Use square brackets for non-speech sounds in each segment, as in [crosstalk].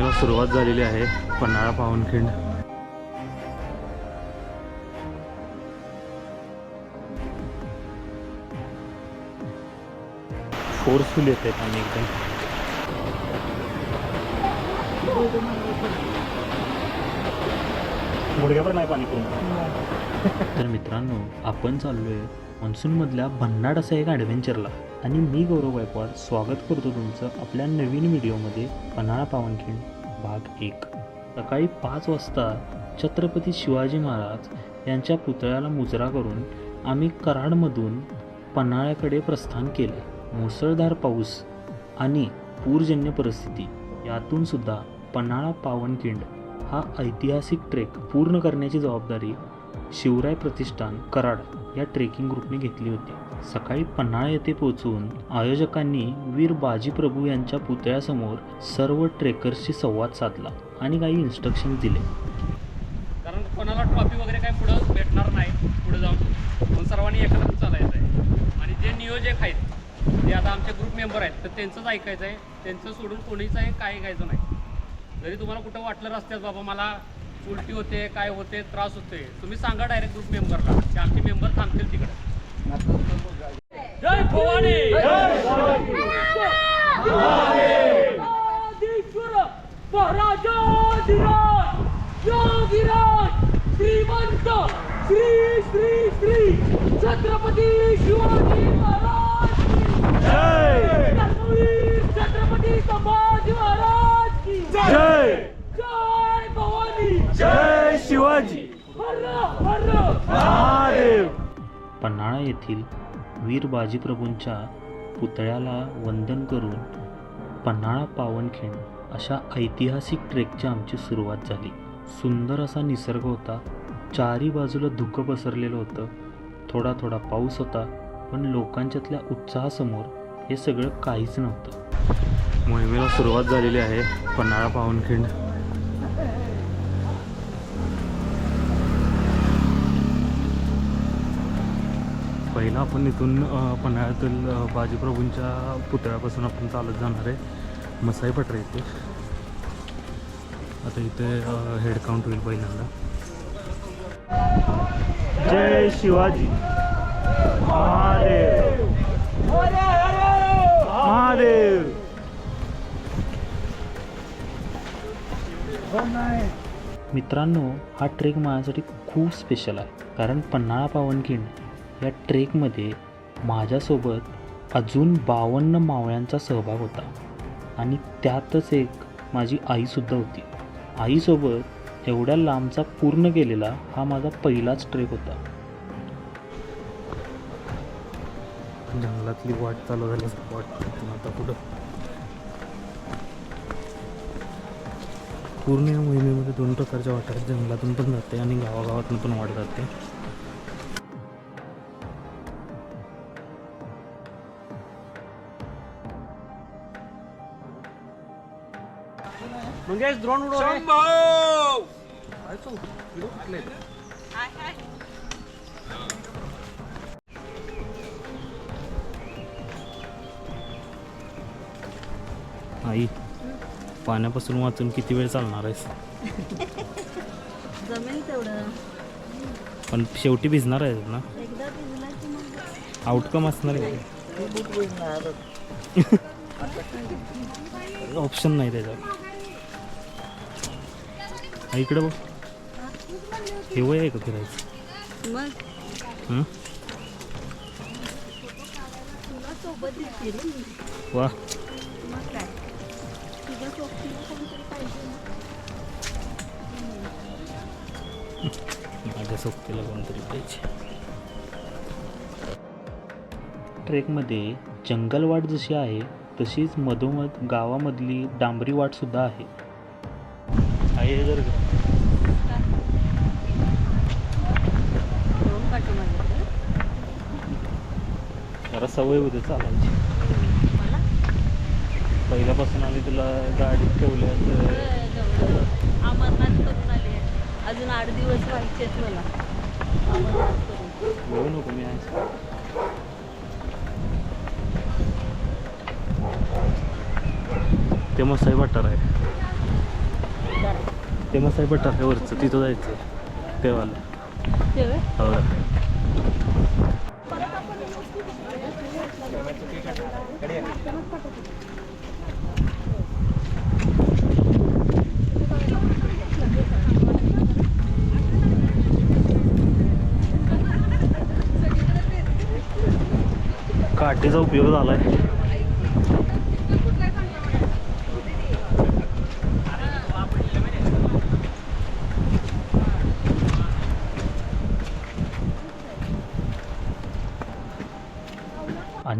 मोहिमेला सुरुवात झालेली आहे पन्हाळा पावनखिंड. फोर्सफुल येत आहेत आणि एकदम. गुडघ्यावर नाही पाणी तर मित्रांनो आपण चाललो आहे मान्सूनमधल्या भन्नाट असा एक ॲडव्हेंचरला आणि मी गौरव गायकवाड स्वागत करतो तुमचं आपल्या नवीन व्हिडिओमध्ये पन्हाळा पावनखिंड भाग एक. सकाळी पाच वाजता छत्रपती शिवाजी महाराज यांच्या पुतळ्याला मुजरा करून आम्ही कराडमधून पन्हाळ्याकडे प्रस्थान केले. मुसळधार पाऊस आणि पूरजन्य परिस्थिती यातून सुद्धा पन्हाळा पावनखिंड हा ऐतिहासिक ट्रेक पूर्ण करण्याची जबाबदारी शिवराय प्रतिष्ठान कराड या ट्रेकिंग ग्रुपने घेतली होती. सकाळी पन्हाळा येथे पोहोचून आयोजकांनी वीर बाजीप्रभू यांच्या पुतळ्यासमोर सर्व ट्रेकर्सशी संवाद साधला आणि काही इन्स्ट्रक्शन दिले. कारण कोणाला ट्रॉफी वगैरे काही पुढं भेटणार नाही पुढे जाऊन. पण सर्वांनी एकत्र चालायचं आहे. आणि जे नियोजक आहेत ते आता आमचे ग्रुप मेंबर आहेत तर त्यांचंच ऐकायचं आहे त्यांचं सोडून कोणीच आहे काय ऐकायचं नाही. जरी तुम्हाला कुठं वाटलं रस्त्यात बाबा मला उलटी होते काय होते त्रास होते. तुम्ही सांगा डायरेक्ट ग्रुप मेंबरला की आमचे मेंबर थांबतील तिकडे. जय भवानी! श्रीमंत! श्री श्री श्री! छत्रपती शिवाजी महाराज छत्रपती संभाजी महाराज की! जय जय! पन्हाळा येथील वीर बाजीप्रभूंच्या पुतळ्याला वंदन करून पन्हाळा पावनखिंड अशा ऐतिहासिक ट्रेकची आमची सुरुवात झाली. सुंदर असा निसर्ग होता. चारी बाजूला धुकं पसरलेलं होतं. थोडा थोडा पाऊस होता पण लोकांच्यातल्या उत्साहासमोर हे सगळं काहीच नव्हतं. मोहिमेला सुरुवात झालेली आहे पन्हाळा पावनखिंड. पहिला आपण इथून पन्हाळ्यातील बाजीप्रभूंच्या पुतळ्यापासून आपण चालत जाणार आहे. मसाई पटरा इथे. आता इथे हेड काउंट होईल पहिल्यांदा. जय शिवाजी. महादेव. महादेव. मित्रांनो हा ट्रेक माझ्यासाठी खूप स्पेशल आहे. कारण पन्हाळा पावनखिंड या ट्रेकमध्ये माझ्यासोबत अजून बावन्न मावळ्यांचा सहभाग होता. आणि त्यातच एक माझी आईसुद्धा होती. आईसोबत एवढ्या लांबचा पूर्ण केलेला हा माझा पहिलाच ट्रेक होता. जंगलातली वाट चालू झाली. वाट आता पुढं. पूर्ण या मोहिमेमध्ये दोन प्रकारच्या वाटा आहेत. जंगलातून पण जाते आणि गावागावातून पण वाट जाते. मंगेश द्रोण उडव रे. आई पाण्यापासून वाचून किती वेळ चालणार आहेस? जमेल तेवढं. पण शेवटी भिजणार आहे ना? एकदा भिजला की मग आउटकम असणार आहे. ऑप्शन [laughs] नाही त्याच्यात. आ, इकडं बघ हे वय आहे का फिरायचं मग हं? तुला सोबत दिसते रे मी. वा मग काय तुझ्या सोबतीला कोणतरी पाहिजे ना. माझ्या सोबतीला कोणतरी पाहिजे ट्रेकमध्ये जंगलवाट जशी आहे तशीच मधोमध गावामधली डांबरी वाटसुद्धा आहे आई हे जर जरा सवय होते चालायची. पहिल्यापासून आम्ही तुला गाडीत जवळ अमरनाथ करून आले अजून आठ दिवस व्हायचेत मला. येऊ नको मी आहे ते मसाई वाटार आहे ते मसाई बटाट्यावरचं तिथं जायचं. तेवाला हो काठीचा उपयोग झाला आहे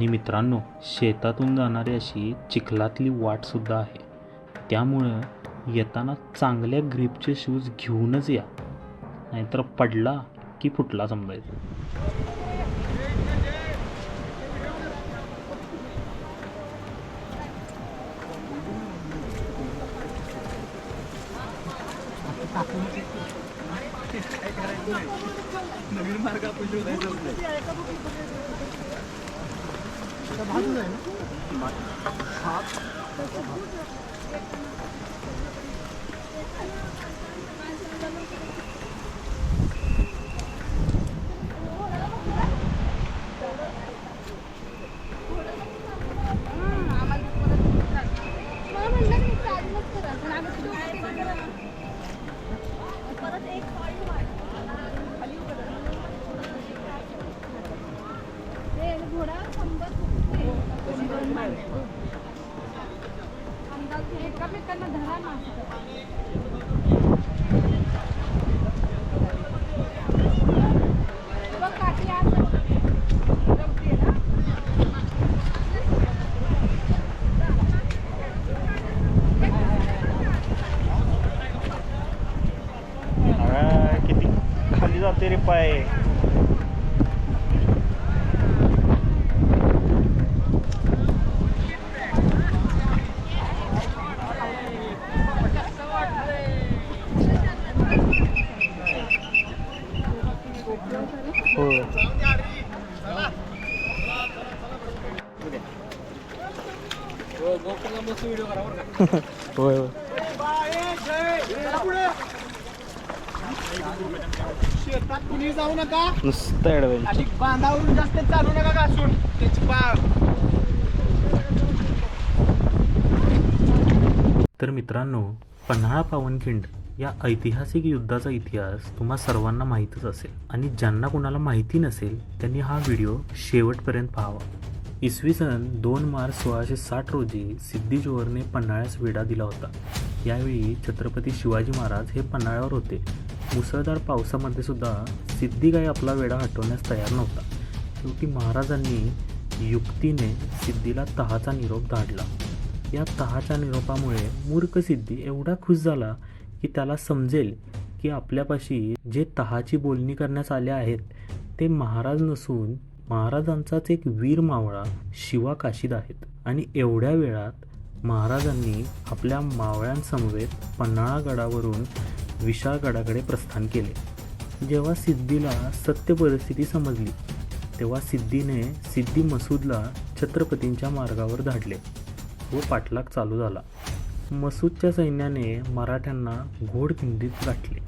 आणि मित्रांनो शेतातून जाणारी अशी चिखलातली वाटसुद्धा आहे. त्यामुळं येताना चांगल्या ग्रीपचे शूज घेऊनच या. नाहीतर पडला की फुटला समजायचं एकमेकांना Thank you. खाली जाते रे पाय हो हो गोकुळला मस्त व्हिडिओ करा बरं का होय होय जाऊ नका. नुसतं ॲडव्हेंचर आणि बांधावरून जास्त चालू नका घासून त्याची बा तर मित्रांनो पन्हाळा पावनखिंड या ऐतिहासिक युद्धाचा इतिहास तुम्हा सर्वांना माहीतच असेल. आणि ज्यांना कुणाला माहिती नसेल त्यांनी हा व्हिडिओ शेवटपर्यंत पाहावा. इसवी सन दोन मार्च सोळाशे साठ रोजी सिद्धी जोहरने पन्हाळ्यास वेढा दिला होता. यावेळी छत्रपती शिवाजी महाराज हे पन्हाळ्यावर होते. मुसळधार पावसामध्ये सुद्धा सिद्धी काही आपला वेढा हटवण्यास तयार नव्हता. शेवटी महाराजांनी युक्तीने सिद्धीला तहाचा निरोप धाडला. या तहाच्या निरोपामुळे मूर्ख सिद्धी एवढा खुश झाला की त्याला समजेल की आपल्यापाशी जे तहाची बोलणी करण्यास आले आहेत ते महाराज नसून महाराजांचाच एक वीर मावळा शिवा काशीद आहेत. आणि एवढ्या वेळात महाराजांनी आपल्या मावळ्यांसमवेत पन्हाळा गडावरून विशाळगडाकडे प्रस्थान केले. जेव्हा सिद्धीला सत्य परिस्थिती समजली तेव्हा सिद्धीने सिद्धी मसूदला छत्रपतींच्या मार्गावर धाडले व पाठलाग चालू झाला. मसूदच्या सैन्याने मराठ्यांना घोडखिंडीत गाठले.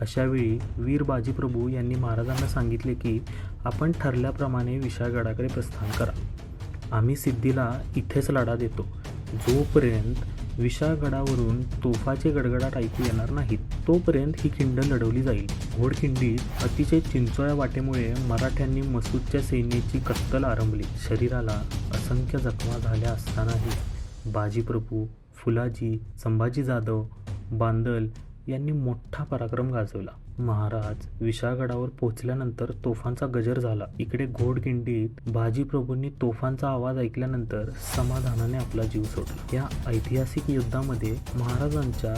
अशावेळी वीर बाजीप्रभू यांनी महाराजांना सांगितले की आपण ठरल्याप्रमाणे विशाळगडाकडे प्रस्थान करा. आम्ही सिद्धीला इथेच लढा देतो. जोपर्यंत विशाळगडावरून तोफाचे गडगडाट ऐकू येणार नाहीत. तोपर्यंत ही खिंड लढवली जाईल. घोडखिंडीत अतिशय चिंचोळ्या वाटेमुळे मराठ्यांनी मसूदच्या सैन्याची कत्तल आरंभली. शरीराला असंख्य जखमा झाल्या असतानाही बाजीप्रभू फुलाजी संभाजी जाधव बांदल यांनी मोठा पराक्रम गाजवला. महाराज विशाळगडावर पोहोचल्यानंतर तोफांचा गजर झाला. इकडे घोडखिंडीत बाजीप्रभूंनी तोफांचा आवाज ऐकल्यानंतर समाधानाने आपला जीव सोडला. या ऐतिहासिक युद्धामध्ये महाराजांच्या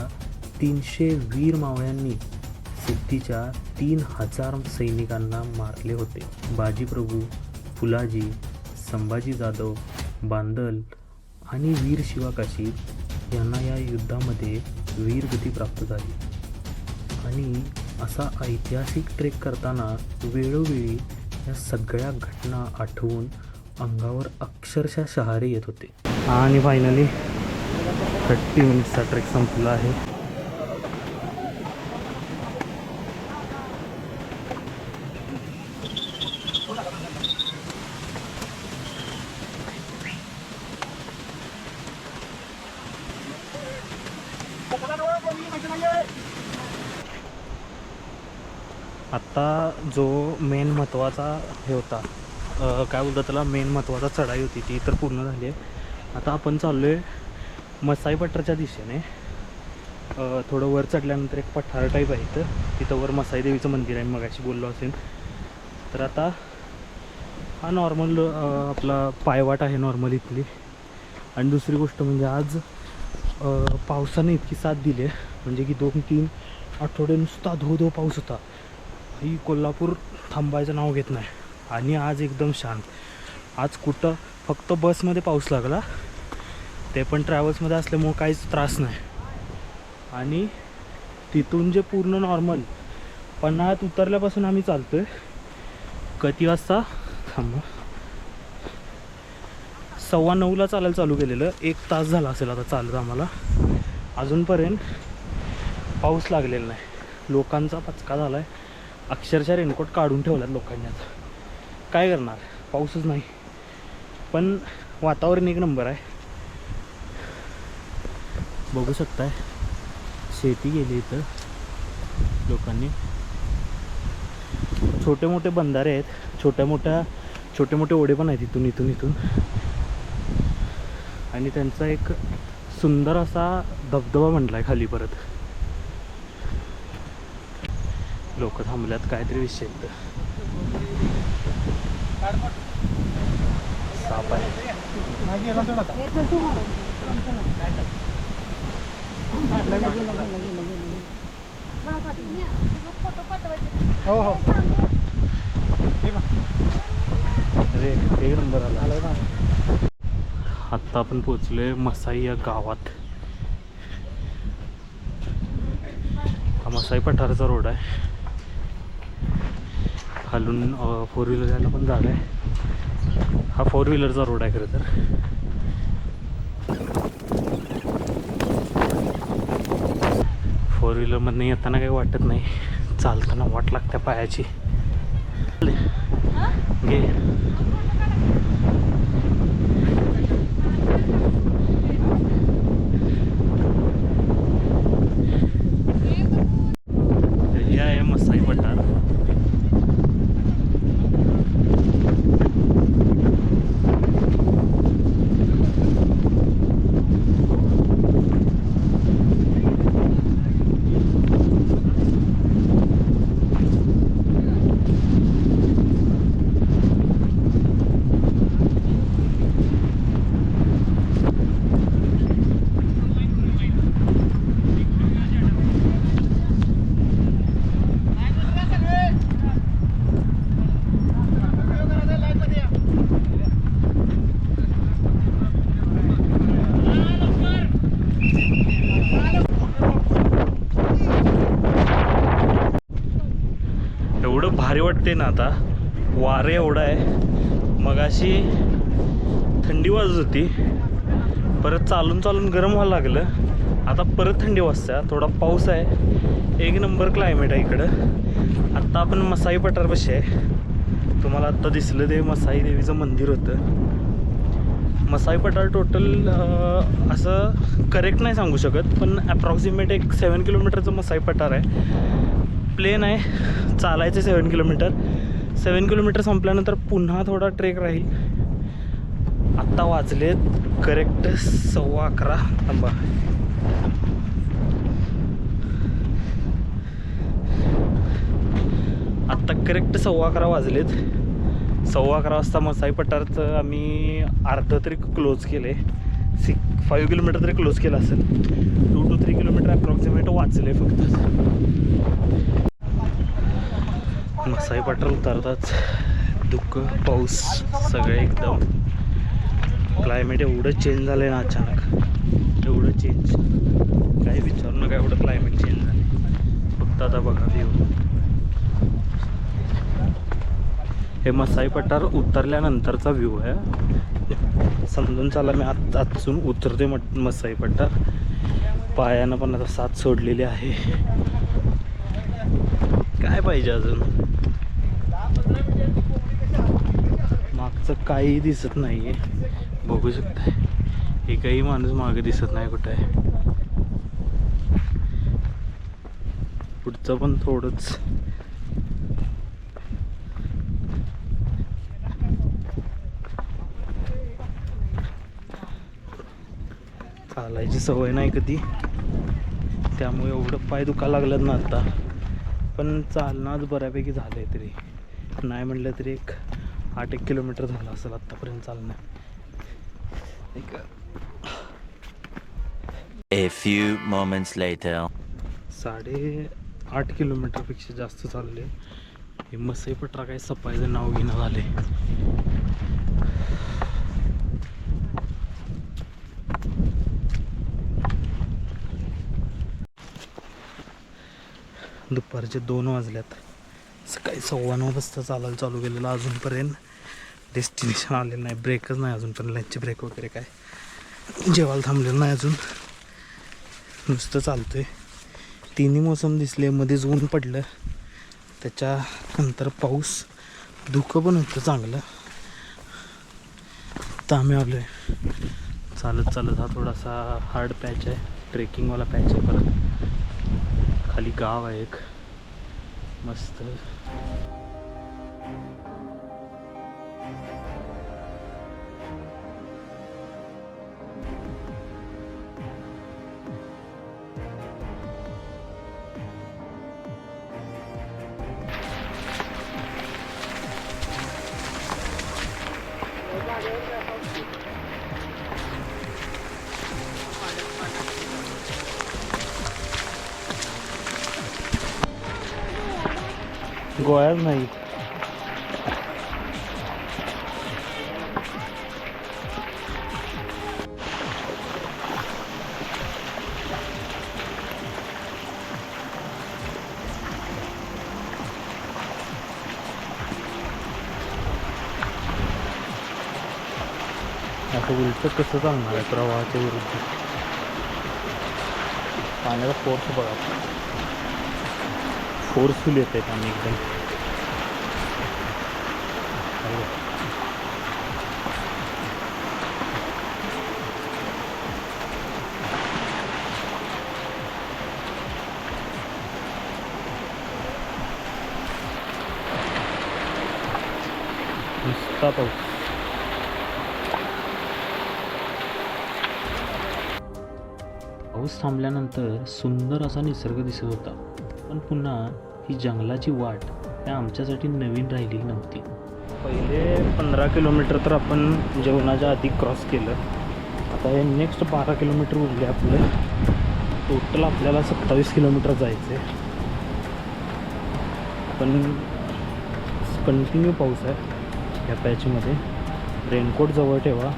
तीनशे वीर मावळ्यांनी सिद्धीच्या तीन हजार सैनिकांना मारले होते. बाजीप्रभू फुलाजी संभाजी जाधव बांदल आणि वीर शिवाकाशी यांना या युद्धामध्ये वीरगती प्राप्त झाली. आणि असा ऐतिहासिक ट्रेक करताना वेळोवेळी या सगळ्या घटना आठवून अंगावर अक्षरशः शहारे येत होते. आणि फायनली थर्टी मिनिट्सचा ट्रेक संपला आहे आत्ता जो मेन महत्त्वाचा हे होता. काय बोलतात त्याला मेन महत्त्वाचा चढाई होती ती तर पूर्ण झाली आहे. आता आपण चाललो आहे मसाई पठारच्या दिशेने. थोडं वर चढल्यानंतर एक पठार टाईप आहे इथं. तिथं वर मसाई देवीचं मंदिर आहे मगाशी बोललो असेल तर आता हा नॉर्मल आपला पायवाट आहे नॉर्मल इथली. आणि दुसरी गोष्ट म्हणजे आज पावसाने इतकी साथ दिली आहे. म्हणजे की दोन तीन आठवडे नुसता धो धो पाऊस होता. ही कोल्हापूर थांबायचं नाव घेत नाही. आणि आज एकदम शांत. आज कुठं फक्त बसमध्ये पाऊस लागला. ते पण ट्रॅव्हल्समध्ये असल्यामुळं काहीच त्रास नाही. आणि तिथून जे पूर्ण नॉर्मल पन्हाळ्यात उतरल्यापासून आम्ही चालतो आहे कधी वाजता? थांब. सव्वा नऊला चालायला चालू केलेलं. एक तास झाला असेल आता चालत आम्हाला. अजूनपर्यंत पाऊस लागलेला नाही. लोकांचा पचका झाला आहे अक्षरशः रेनकोट काढून ठेवल्यात लोकांनी आता. काय करणार? पाऊसच नाही. पण वातावरण एक नंबर आहे. बघू शकताय. शेती गेली इथं लोकांनी. छोटे मोठे बंधारे आहेत. छोट्या मोठ्या छोटे मोठे ओढे पण आहेत इथून इथून इथून. आणि त्यांचा एक सुंदर असा धबधबा म्हटला आहे खाली परत. लोक थांबल्यात काहीतरी विषय. साप आहे. हो हो. अरे एक नंबर आला. आत्ता आपण पोचलोय मसाई या गावात. हा मसाई पठाराचा रोड आहे. खालून फोर व्हीलर जायला पण जागा आहे. हा फोर व्हीलरचा रोड आहे खरं तर. फोर व्हीलरमधनं येताना काही वाटत नाही. चालताना वाट लागत्या पायाची. घे हे आहे मसाई पठार एवढं वाटते ना आता. वारे एवढं आहे. मगाशी थंडी वाजत होती. परत चालून चालून गरम व्हायला लागलं. आता परत थंडी वाजते. थोडा पाऊस आहे. एक नंबर क्लायमेट आहे इकडं. आत्ता आपण मसाई पठारपाशी आहे. तुम्हाला आत्ता दिसलं ते मसाई देवीचं मंदिर होतं. मसाई पठार टोटल असं करेक्ट नाही सांगू शकत पण ॲप्रॉक्सिमेट एक सेवन किलोमीटरचं मसाई पठार आहे. प्लेन आहे. चालायचं सेवन किलोमीटर सेवन किलोमीटर संपल्यानंतर पुन्हा थोडा ट्रेक राहील. आत्ता वाजलेत करेक्ट सव्वा अकरा. थांबा. आत्ता करेक्ट सव्वा अकरा वाजलेत. सव्वा अकरा वाजता मसाई पठारचं आम्ही अर्ध तरी क्लोज केले सिक्स फाईव्ह किलोमीटर तरी क्लोज केलं असेल. Two two three kilometre approximate वाचले फक्त. मसाई पठार उतरताच दुःख पाऊस सगळे एकदम. क्लायमेट एवढं चेंज झालं आहे ना अचानक. एवढं चेंज काही विचारू नका एवढं क्लायमेट चेंज झालं फक्त आता बघा व्ह्यू हे मसाई पठार उतरल्यानंतरचा व्ह्यू आहे. समजून चाला मी आत आतसून उतरते मट मसाई पठार पायानं पण आता साथ सोडलेली आहे. काय पाहिजे अजून? मागचं काही दिसत नाही आहे बघू शकताय. एकही माणूस मागे दिसत नाही कुठं. आहे पुढचं पण थोडंच. चालायची सवय नाही कधी. त्यामुळे एवढं पाय दुखा लागलं ना आता. पण चालणं आज बऱ्यापैकी झालं आहे तरी. नाही म्हटलं तरी एक आठ एक किलोमीटर झालं असेल आत्तापर्यंत चालणं. एक A few moments later. साडे आठ किलोमीटरपेक्षा जास्त चालले. हे मसई पटरा काय सपायचं नाव घेणं झाले दुपारचे दोन वाजल्यात. सकाळी सव्वा नऊ वाजता चालायला चालू केलेलं अजूनपर्यंत डेस्टिनेशन आलेलं नाही. ब्रेकच नाही अजूनपर्यंत. लंच ब्रेक वगैरे काय. जेवायला थांबलेलं नाही अजून. नुसतं चालतोय. तिन्ही मोसम दिसले मध्येच ऊन पडलं. त्याच्यानंतर पाऊस. धुकं पण होतं चांगलं. तर आम्ही आलो आहे चालत चालत हा थोडासा हार्ड पॅच आहे. ट्रेकिंगवाला पॅच आहे परत. खाली गाव आहे एक. मस्त. गोव्यात नाही आता उलट कसं चालणार आहे प्रवाहाच्या विरुद्ध पाण्याचा फोर्स बघा फोर्सफुल येत आहे पाणी एकदम. नुसता पाऊस. पाऊस थांबल्यानंतर सुंदर असा निसर्ग दिसत होता. पण पुन्हा ही जंगलाची वाट त्या आमच्यासाठी नवीन राहिलेली नव्हती. पहिले पंधरा किलोमीटर तर आपण जेवणाच्या आधी क्रॉस केलं. आता हे नेक्स्ट बारा किलोमीटर उरले आपलं. टोटल आपल्याला सत्तावीस किलोमीटर जायचं आहे पण कंटिन्यू पाऊस आहे या पॅचमध्ये रेनकोट जवळ ठेवा.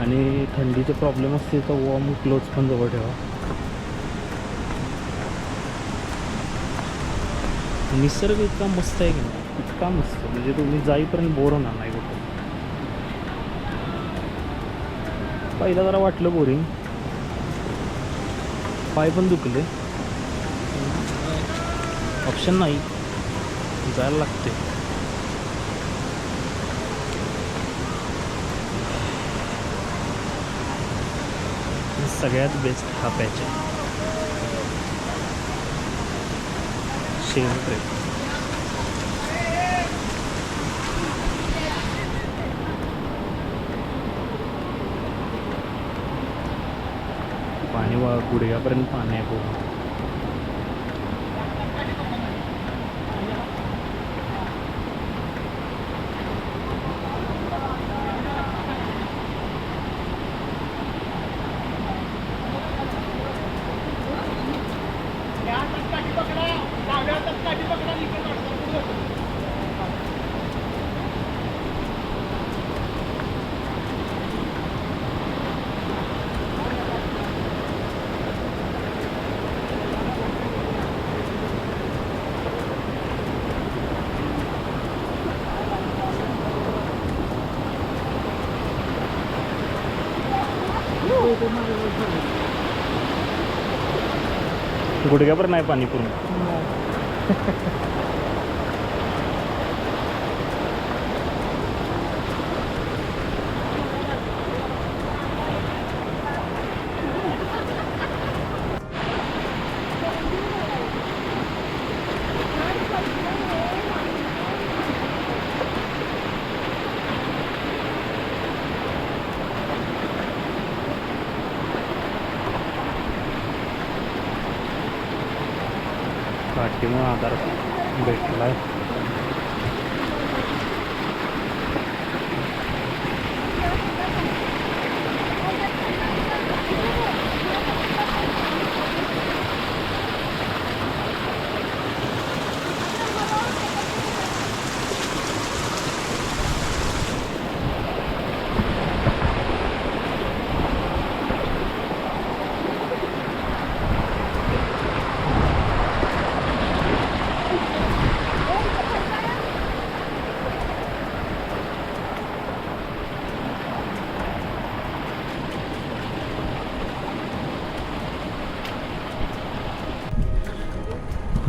आणि थंडीचे प्रॉब्लेम असतील तर वॉर्म क्लोथ्स पण जवळ ठेवा. निसर्ग इतका मस्त आहे की नाही? इतका मस्त. म्हणजे तुम्ही जाईपर्यंत बोर होणार नाही कुठं. पहिला जरा वाटलं बोरिंग पाय पण दुखले. ऑप्शन नाही. जायला लागते सगळ्यात बेस्ट हा पॅच आहे. शेअर ट्रेक पाणी वा गुडघ्यापर्यंत पाणी आहे पूर्ण गुडघ्यावर नाही पाणी पूर्ण [laughs] पाठीमुळे आधार भेटलाय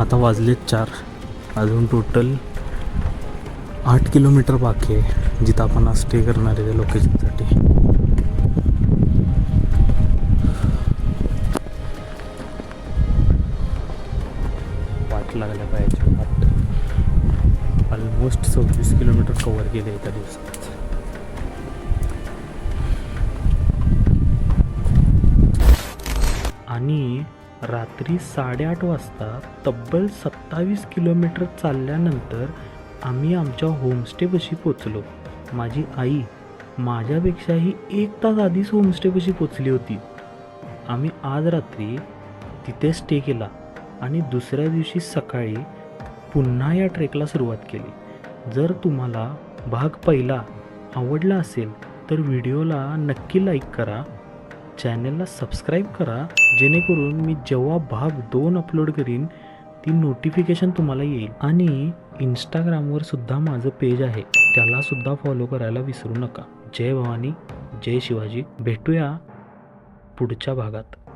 आता वाजलेत चार. अजून टोटल आठ किलोमीटर बाकी आहे जिथं आपण आज स्टे करणार आहे त्या लोकेशनसाठी वाट लागल्या पाहिजे वाट ऑलमोस्ट सव्वीस किलोमीटर कवर केले एका दिवसात. रात्री साडेआठ वाजता तब्बल सत्तावीस किलोमीटर चालल्यानंतर आम्ही आमच्या होमस्टेपाशी पोचलो. माझी आई माझ्यापेक्षाही एक तास आधीच होमस्टेपाशी पोचली होती. आम्ही आज रात्री तिथे स्टे केला आणि दुसऱ्या दिवशी सकाळी पुन्हा या ट्रेकला सुरुवात केली. जर तुम्हाला भाग पहिला आवडला असेल तर व्हिडिओला नक्की लाईक करा. चॅनलला सबस्क्राईब करा जेणेकरून मी जेव्हा भाग दोन अपलोड करीन ती नोटिफिकेशन तुम्हाला येईल. आणि इंस्टाग्रामवर सुद्धा माझं पेज आहे. त्याला सुद्धा फॉलो करायला विसरू नका. जय भवानी जय शिवाजी. भेटूया पुढच्या भागात.